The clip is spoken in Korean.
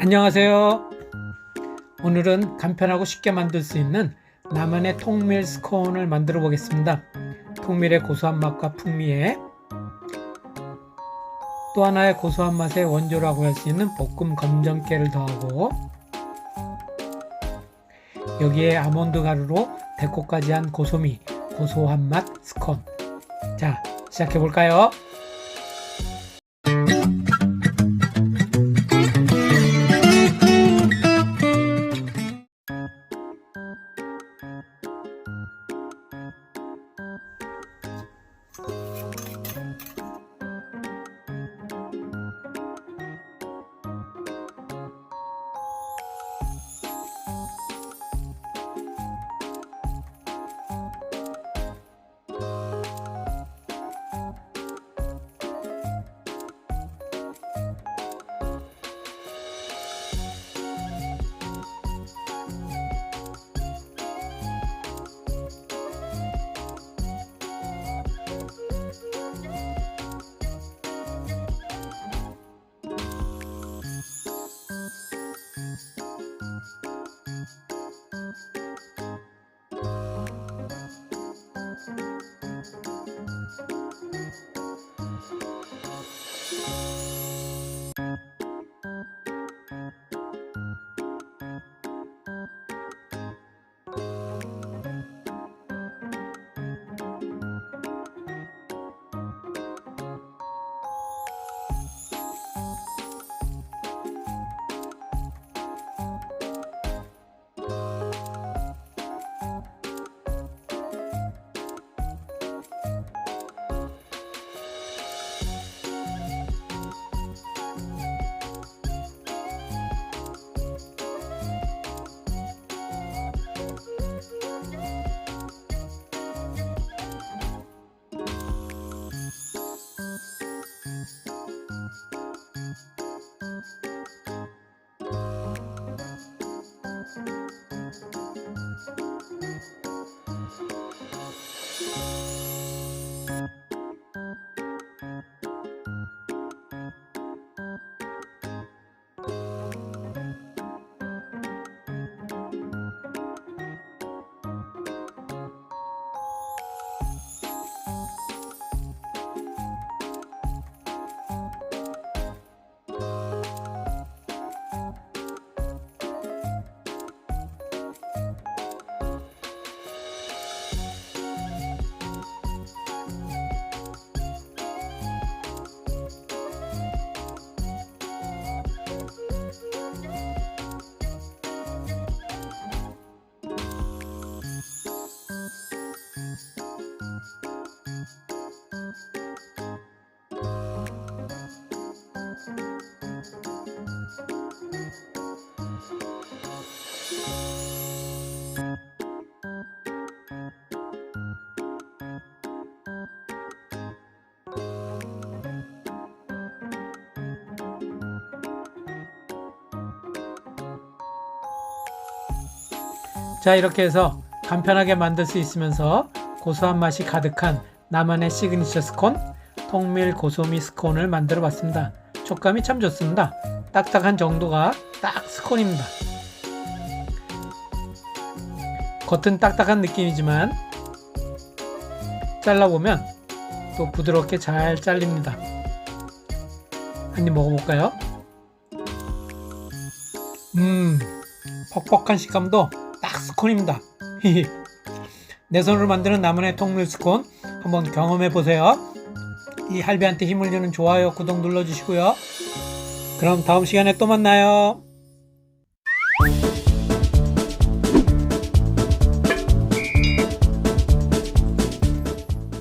안녕하세요. 오늘은 간편하고 쉽게 만들 수 있는 나만의 통밀 스콘을 만들어 보겠습니다. 통밀의 고소한 맛과 풍미에 또 하나의 고소한 맛의 원조라고 할 수 있는 볶음 검정깨를 더하고 여기에 아몬드 가루로 데코까지 한 고소미, 고소한 맛 스콘. 자, 시작해 볼까요? 자, 이렇게 해서 간편하게 만들 수 있으면서 고소한 맛이 가득한 나만의 시그니처 스콘, 통밀 고소미 스콘을 만들어 봤습니다. 촉감이 참 좋습니다. 딱딱한 정도가 딱 스콘입니다. 겉은 딱딱한 느낌이지만 잘라보면 또 부드럽게 잘 잘립니다. 한 입 먹어볼까요? 음, 퍽퍽한 식감도 딱 스콘입니다. 내 손으로 만드는 나만의 통밀 스콘 한번 경험해 보세요. 이 할배한테 힘을 주는 좋아요, 구독 눌러주시고요. 그럼 다음 시간에 또 만나요.